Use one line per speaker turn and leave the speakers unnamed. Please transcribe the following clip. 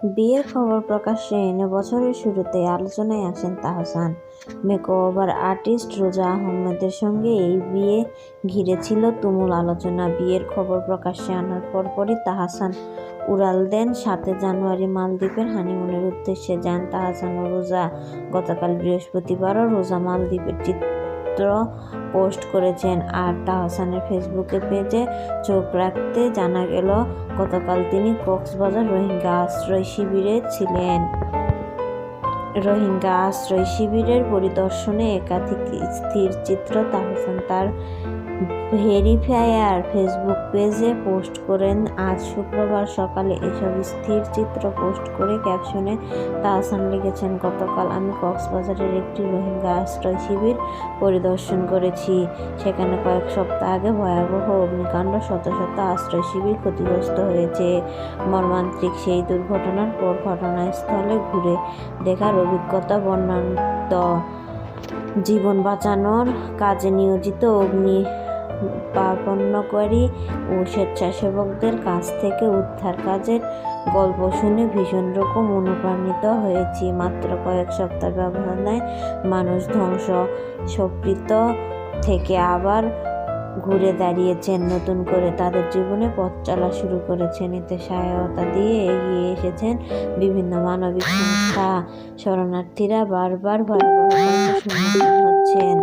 বিয়ের খবর প্রকাশ্যে এনে বছরের শুরুতে আলোচনায় আসেন তাহসান। মেকওভার আর্টিস্ট রোজা আহমেদের সঙ্গে এই বিয়ে ঘিরে ছিল তুমুল আলোচনা। বিয়ের খবর প্রকাশ্যে আনার পরপরই তাহসান উড়াল দেন সাতে জানুয়ারি মালদ্বীপের হানিমুনের উদ্দেশ্যে। যান তাহসান ও রোজা, গতকাল বৃহস্পতিবারও রোজা মালদ্বীপের চিত্র পোস্ট করেছেন আর তাহসানের ফেসবুকে পেজে চোখ রাখতে জানা গেল, গতকাল তিনি কক্সবাজার রোহিঙ্গা আশ্রয় শিবিরে ছিলেন। রোহিঙ্গা আশ্রয় শিবিরের পরিদর্শনে একাধিক স্থির চিত্র তাহসান তার ভেরিফায়ার ফেসবুক পেজে পোস্ট করেন, আজ শুক্রবার সকালে এসব স্থির চিত্র পোস্ট করে ক্যাপশনে তাহসান লিখেছেন, গতকাল আমি কক্সবাজারের একটি রোহিঙ্গা আশ্রয় শিবির পরিদর্শন করেছি। সেখানে কয়েক সপ্তাহ আগে ভয়াবহ অগ্নিকাণ্ড শত শত আশ্রয় শিবির ক্ষতিগ্রস্ত হয়েছে। মর্মান্তিক সেই দুর্ঘটনার পর ঘটনাস্থলে ঘুরে দেখার অভিজ্ঞতা বর্ণান্ত জীবন বাঁচানোর কাজে নিয়োজিত অগ্নি প্রাপণ্যকারী ও স্বেচ্ছাসেবকদের কাছ থেকে উদ্ধার কাজের গল্প শুনে ভীষণ রকম অনুপ্রাণিত হয়েছি। মাত্র কয়েক সপ্তাহ ব্যবধানে মানুষ ধ্বংস সপৃত থেকে আবার ঘুরে দাঁড়িয়েছেন, নতুন করে তাদের জীবনে পথ চলা শুরু করেছেন। এতে সহায়তা দিয়ে এগিয়ে এসেছেন বিভিন্ন মানবিক সংস্থা। শরণার্থীরা বারবার ভয়াবহ হচ্ছেন